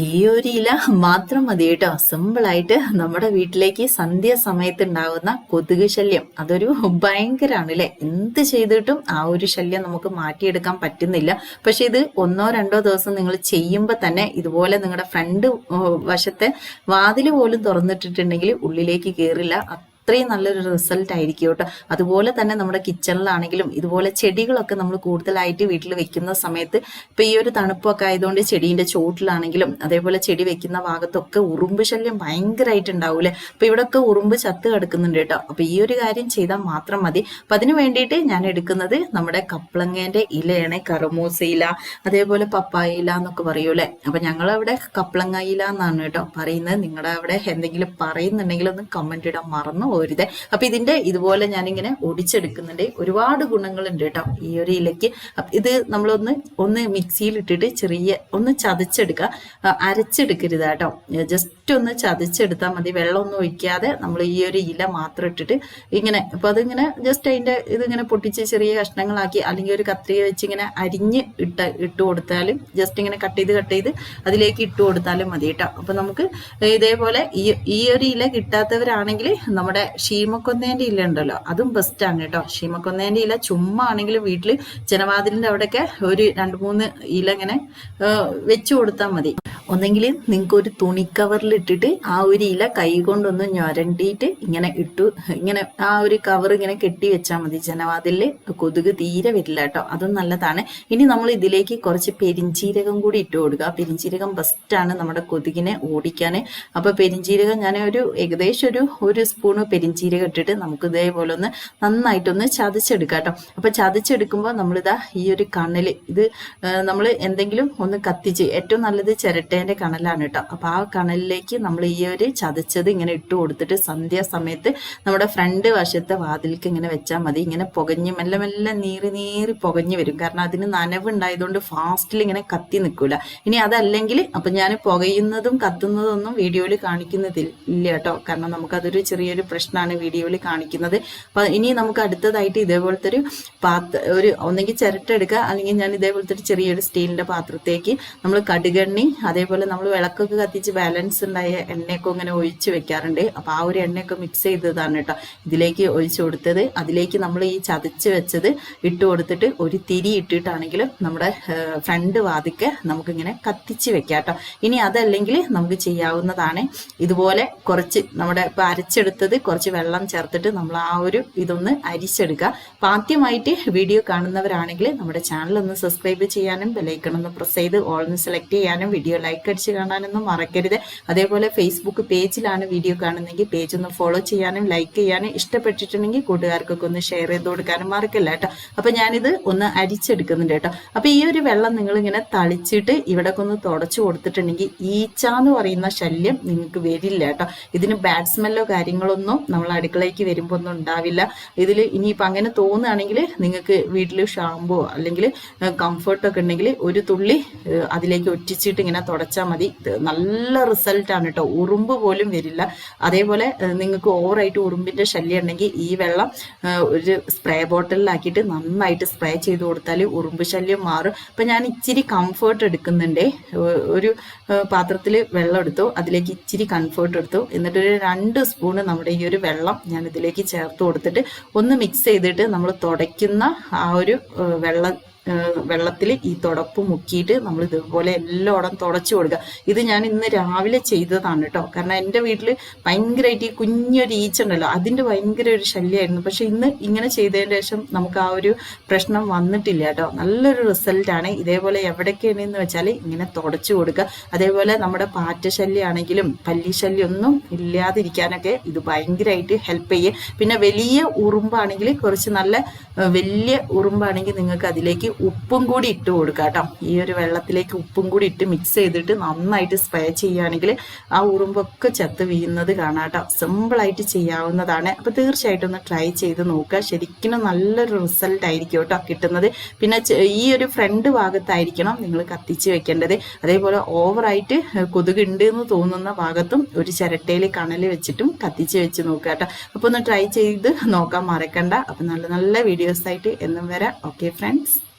ഈ ഒരു ഇല മാത്രം മതി കേട്ടോ. സിമ്പിൾ ആയിട്ട് നമ്മുടെ വീട്ടിലേക്ക് സന്ധ്യ സമയത്ത് ഉണ്ടാകുന്ന കൊതുക് ശല്യം. അതൊരു ഭയങ്കരാണ് അല്ലെ എന്ത് ചെയ്തിട്ടും ആ ഒരു ശല്യം നമുക്ക് മാറ്റിയെടുക്കാൻ പറ്റുന്നില്ല. പക്ഷെ ഇത് ഒന്നോ രണ്ടോ ദിവസം നിങ്ങൾ ചെയ്യുമ്പോൾ തന്നെ ഇതുപോലെ നിങ്ങളുടെ ഫ്രണ്ട് വശത്തെ വാതിൽ പോലും തുറന്നിട്ടിട്ടുണ്ടെങ്കിൽ ഉള്ളിലേക്ക് കയറില്ല അത്രയും നല്ലൊരു റിസൾട്ട് ആയിരിക്കും കേട്ടോ. അതുപോലെ തന്നെ നമ്മുടെ കിച്ചണിലാണെങ്കിലും ഇതുപോലെ ചെടികളൊക്കെ നമ്മൾ കൂടുതലായിട്ട് വീട്ടിൽ വെക്കുന്ന സമയത്ത് ഇപ്പൊ ഈ ഒരു തണുപ്പൊക്കെ ആയതുകൊണ്ട് ചെടീന്റെ ചോട്ടിലാണെങ്കിലും അതേപോലെ ചെടി വെക്കുന്ന ഭാഗത്തൊക്കെ ഉറുമ്പ് ശല്യം ഭയങ്കരമായിട്ട് ഉണ്ടാവൂലേ അപ്പൊ ഇവിടെയൊക്കെ ഉറുമ്പ് ചത്ത് കിടക്കുന്നുണ്ട് കേട്ടോ. അപ്പൊ ഈ ഒരു കാര്യം ചെയ്താൽ മാത്രം മതി. അപ്പൊ അതിന് വേണ്ടിയിട്ട് ഞാൻ എടുക്കുന്നത് നമ്മുടെ കപ്ലങ്ങേന്റെ ഇലയാണ്. കറമൂസ ഇല അതേപോലെ പപ്പായ ഇല എന്നൊക്കെ പറയൂലേ അപ്പൊ ഞങ്ങളവിടെ കപ്ലങ്ങ ഇല എന്നാണ് കേട്ടോ പറയുന്നത്. നിങ്ങളുടെ അവിടെ എന്തെങ്കിലും പറയുന്നുണ്ടെങ്കിൽ ഒന്ന് കമന്റ് ഇടാൻ മറന്നു പോരുത്. അപ്പൊ ഇതിന്റെ ഇതുപോലെ ഞാനിങ്ങനെ ഒടിച്ചെടുക്കുന്നുണ്ട്. ഒരുപാട് ഗുണങ്ങളുണ്ട് കേട്ടോ ഈ ഒരു ഇലയ്ക്ക്. ഇത് നമ്മളൊന്ന് ഒന്ന് മിക്സിയിൽ ഇട്ടിട്ട് ചെറിയ ഒന്ന് ചതച്ചെടുക്കുക. അരച്ചെടുക്കരുത് കേട്ടോ. ജസ്റ്റ് ഒന്ന് ചതച്ചെടുത്താൽ മതി. വെള്ളമൊന്നും ഒഴിക്കാതെ നമ്മൾ ഈ ഒരു ഇല മാത്രം ഇട്ടിട്ട് ഇങ്ങനെ അപ്പൊ അതിങ്ങനെ ജസ്റ്റ് അതിന്റെ ഇതിങ്ങനെ പൊട്ടിച്ച് ചെറിയ കഷ്ണങ്ങളാക്കി അല്ലെങ്കിൽ ഒരു കത്രിക വെച്ച് ഇങ്ങനെ അരിഞ്ഞ് ഇട്ട് ഇട്ട് കൊടുത്താലും ജസ്റ്റ് ഇങ്ങനെ കട്ട് ചെയ്ത് കട്ട് ചെയ്ത് അതിലേക്ക് ഇട്ട് കൊടുത്താലും മതി കേട്ടോ. അപ്പൊ നമുക്ക് ഇതേപോലെ ഈ ഈ ഒരു ഇല കിട്ടാത്തവരാണെങ്കിൽ നമ്മുടെ ഷീമക്കൊന്നേന്റെ ഇല ഉണ്ടല്ലോ അതും ബെസ്റ്റ് ആണ് കേട്ടോ. ഷീമക്കൊന്നേന്റെ ഇല ചുമ്മാ ആണെങ്കിലും വീട്ടിൽ ജനവാതിലിന്റെ അവിടെയൊക്കെ ഒരു രണ്ട് മൂന്ന് ഇല ഇങ്ങനെ വെച്ചു കൊടുത്താൽ മതി. ഒന്നെങ്കിൽ നിങ്ങൾക്ക് ഒരു തുണി കവറിൽ ഇട്ടിട്ട് ആ ഒരു ഇല കൈ കൊണ്ടൊന്ന് ഞൊരണ്ടിയിട്ട് ഇങ്ങനെ ഇട്ടു ഇങ്ങനെ ആ ഒരു കവർ ഇങ്ങനെ കെട്ടി വെച്ചാൽ മതി. ജനവാതിലിൽ കൊതുക് തീരെ വരില്ല കേട്ടോ. അതും നല്ലതാണ്. ഇനി നമ്മൾ ഇതിലേക്ക് കുറച്ച് പെരിഞ്ചീരകം കൂടി ഇട്ട് കൊടുക്കുക. പെരിഞ്ചീരകം ബെസ്റ്റാണ് നമ്മുടെ കൊതുകിനെ ഓടിക്കാൻ അപ്പൊ പെരിഞ്ചീരകം ഞാൻ ഒരു ഏകദേശം ഒരു ഒരു സ്പൂണ് പെരിഞ്ചീരകം ഇട്ടിട്ട് നമുക്ക് ഇതേപോലെ ഒന്ന് നന്നായിട്ടൊന്ന് ചതച്ചെടുക്കാം കേട്ടോ. അപ്പൊ ചതച്ചെടുക്കുമ്പോൾ നമ്മളിതാ ഈ ഒരു കണ്ണിൽ ഇത് നമ്മൾ എന്തെങ്കിലും ഒന്ന് കത്തിച്ച് ഏറ്റവും നല്ലത് ചിരട്ടേന്റെ കണലാണ് കേട്ടോ അപ്പൊ ആ കണലിലേക്ക് നമ്മൾ ഈ ഒരു ചതച്ചത് ഇങ്ങനെ ഇട്ട് കൊടുത്തിട്ട് സന്ധ്യാസമയത്ത് നമ്മുടെ ഫ്രണ്ട് വശത്തെ വാതിൽക്ക് ഇങ്ങനെ വെച്ചാൽ മതി. ഇങ്ങനെ പുകഞ്ഞ് മെല്ലെ മെല്ലെ നീറി നീറി പുകഞ്ഞ് വരും. കാരണം അതിന് നനവ് ഉണ്ടായതുകൊണ്ട് ഫാസ്റ്റിൽ ഇങ്ങനെ കത്തി നിൽക്കില്ല ഇനി അതല്ലെങ്കിൽ അപ്പൊ ഞാൻ പുകയുന്നതും കത്തുന്നതും ഒന്നും വീഡിയോയിൽ കാണിക്കുന്നതില്ല കേട്ടോ കാരണം നമുക്കതൊരു ചെറിയൊരു പ്രശ്നമാണ് വീഡിയോയിൽ കാണിക്കുന്നത്. അപ്പൊ ഇനി നമുക്ക് അടുത്തതായിട്ട് ഇതേപോലത്തെ ഒരു പാത്ര ഒരു ഒന്നെങ്കിൽ ചിരട്ടെടുക്കുക അല്ലെങ്കിൽ ഞാൻ ഇതേപോലത്തെ ഒരു ചെറിയൊരു സ്റ്റീലിന്റെ പാത്രത്തേക്ക് നമ്മൾ കടുകെണ്ണി അതേപോലെ നമ്മൾ വിളക്കൊക്കെ കത്തിച്ച് ബാലൻസ് ഉണ്ടായ എണ്ണയൊക്കെ ഇങ്ങനെ ഒഴിച്ച് വെക്കാറുണ്ട്. അപ്പൊ ആ ഒരു എണ്ണയൊക്കെ മിക്സ് ചെയ്തതാണ് കേട്ടോ. ഇതിലേക്ക് ഒഴിച്ചു കൊടുത്തത്. അതിലേക്ക് നമ്മൾ ഈ ചതച്ച് വെച്ചത് ഇട്ട് കൊടുത്തിട്ട് ഒരു തിരി ഇട്ടിട്ടാണെങ്കിലും നമ്മുടെ ഫ്രണ്ട് വാതിക്ക് നമുക്കിങ്ങനെ കത്തിച്ച് വെക്കാം കേട്ടോ. ഇനി അതല്ലെങ്കിൽ നമുക്ക് ചെയ്യാവുന്നതാണ് ഇതുപോലെ കുറച്ച് നമ്മുടെ ഇപ്പൊ അരച്ചെടുത്തത് കുറച്ച് വെള്ളം ചേർത്തിട്ട് നമ്മൾ ആ ഒരു ഇതൊന്ന് അരിച്ചെടുക്കുക. അപ്പൊ ആദ്യമായിട്ട് വീഡിയോ കാണുന്നവരാണെങ്കിൽ നമ്മുടെ ചാനൽ ഒന്ന് സബ്സ്ക്രൈബ് ചെയ്യാനും ബെലൈക്കൺ ഒന്ന് പ്രസ് ചെയ്ത് ഓൾ ഒന്ന് സെലക്ട് ചെയ്യാനും വീഡിയോ ലൈക്ക് അടിച്ച് കാണാനൊന്നും മറക്കരുത്. അതേപോലെ ഫേസ്ബുക്ക് പേജിലാണ് വീഡിയോ കാണുന്നെങ്കിൽ പേജ് ഒന്ന് ഫോളോ ചെയ്യാനും ലൈക്ക് ചെയ്യാനും ഇഷ്ടപ്പെട്ടിട്ടുണ്ടെങ്കിൽ കൂട്ടുകാർക്കൊക്കെ ഒന്ന് ഷെയർ ചെയ്ത് കൊടുക്കാനും മറക്കില്ല കേട്ടോ. അപ്പൊ ഞാനിത് ഒന്ന് അരിച്ചെടുക്കുന്നുണ്ട് കേട്ടോ. അപ്പൊ ഈ ഒരു വെള്ളം നിങ്ങൾ ഇങ്ങനെ തളിച്ചിട്ട് ഇവിടെ ഒന്ന് തുടച്ചു കൊടുത്തിട്ടുണ്ടെങ്കിൽ ഈച്ച എന്ന് പറയുന്ന ശല്യം നിങ്ങൾക്ക് വരില്ല കേട്ടോ. ഇതിന് ബാഡ് സ്മെല്ലോ കാര്യങ്ങളൊന്നും നമ്മൾ അടുക്കളയ്ക്ക് വരുമ്പോൾ ഒന്നും ഉണ്ടാവില്ല. ഇതിൽ ഇനിയിപ്പോൾ അങ്ങനെ തോന്നുകയാണെങ്കിൽ നിങ്ങൾക്ക് വീട്ടിൽ ഷാമ്പോ അല്ലെങ്കിൽ കംഫർട്ടൊക്കെ ഉണ്ടെങ്കിൽ ഒരു തുള്ളി അതിലേക്ക് ഒറ്റിച്ചിട്ട് ഇങ്ങനെ തുടച്ചാൽ മതി. നല്ല റിസൾട്ടാണ് കേട്ടോ ഉറുമ്പ് പോലും വരില്ല. അതേപോലെ നിങ്ങൾക്ക് ഓവറായിട്ട് ഉറുമ്പിന്റെ ശല്യം ഉണ്ടെങ്കിൽ ഈ വെള്ളം ഒരു സ്പ്രേ ബോട്ടിലാക്കിയിട്ട് നന്നായിട്ട് സ്പ്രേ ചെയ്ത് കൊടുത്താൽ ഉറുമ്പ് ശല്യം മാറും. അപ്പം ഞാൻ ഇച്ചിരി കംഫേർട്ട് എടുക്കുന്നുണ്ട്. ഒരു പാത്രത്തിൽ വെള്ളം എടുത്തു. അതിലേക്ക് ഇച്ചിരി കംഫേർട്ട് എടുത്തു. എന്നിട്ടൊരു രണ്ട് സ്പൂണ് നമ്മുടെ ഈ ഒരു വെള്ളം ഞാൻ ഇതിലേക്ക് ചേർത്ത് കൊടുത്തിട്ട് ഒന്ന് മിക്സ് ചെയ്തിട്ട് നമ്മൾ തുടയ്ക്കുന്ന ആ ഒരു വെള്ളം വെള്ളത്തിൽ ഈ തുടപ്പ് മുക്കിയിട്ട് നമ്മൾ ഇതുപോലെ എല്ലായിടം തുടച്ചു കൊടുക്കുക. ഇത് ഞാൻ ഇന്ന് രാവിലെ ചെയ്തതാണ് കേട്ടോ കാരണം എന്റെ വീട്ടിൽ ഭയങ്കരമായിട്ട് ഈ കുഞ്ഞൊരു ഈച്ച ഉണ്ടല്ലോ അതിന്റെ ഭയങ്കര ഒരു ശല്യമായിരുന്നു പക്ഷെ ഇന്ന് ഇങ്ങനെ ചെയ്തതിന് ശേഷം നമുക്ക് ആ ഒരു പ്രശ്നം വന്നിട്ടില്ല കേട്ടോ നല്ലൊരു റിസൾട്ടാണ് ഇതേപോലെ എവിടേക്കാണെന്ന് വെച്ചാൽ ഇങ്ങനെ തുടച്ചു കൊടുക്കുക. അതേപോലെ നമ്മുടെ പാറ്റ ശല്യമാണെങ്കിലും പല്ലി ശല്യം ഒന്നും ഇല്ലാതിരിക്കാനൊക്കെ ഇത് ഭയങ്കരമായിട്ട് ഹെൽപ്പ് ചെയ്യും പിന്നെ വലിയ ഉറുമ്പാണെങ്കിൽ കുറച്ച് നല്ല വലിയ ഉറുമ്പാണെങ്കിൽ നിങ്ങൾക്ക് അതിലേക്ക് ഉപ്പും കൂടി ഇട്ട് കൊടുക്കുക കേട്ടോ. ഈ ഒരു വെള്ളത്തിലേക്ക് ഉപ്പും കൂടി ഇട്ട് മിക്സ് ചെയ്തിട്ട് നന്നായിട്ട് സ്പ്രേ ചെയ്യുകയാണെങ്കിൽ ആ ഉറുമ്പൊക്കെ ചത്ത് വീഴുന്നത് കാണാം കേട്ടോ. സിമ്പിളായിട്ട് ചെയ്യാവുന്നതാണ്. അപ്പോൾ തീർച്ചയായിട്ടും ഒന്ന് ട്രൈ ചെയ്ത് നോക്കുക. ശരിക്കും നല്ലൊരു റിസൾട്ട് ആയിരിക്കും കേട്ടോ കിട്ടുന്നത്. പിന്നെ ഈ ഒരു ഫ്രണ്ട് ഭാഗത്തായിരിക്കണം നിങ്ങൾ കത്തിച്ച് വെക്കേണ്ടത്. അതേപോലെ ഓവറായിട്ട് കൊതുക് ഉണ്ട് എന്ന് തോന്നുന്ന ഭാഗത്തും ഒരു ചിരട്ടയിൽ കണൽ വെച്ചിട്ടും കത്തിച്ച് വെച്ച് നോക്കുക കേട്ടോ. അപ്പോൾ ഒന്ന് ട്രൈ ചെയ്ത് നോക്കാൻ മറക്കണ്ട. അപ്പൊ നല്ല നല്ല വീഡിയോസ് ആയിട്ട് എന്നും വരാം. Okay friends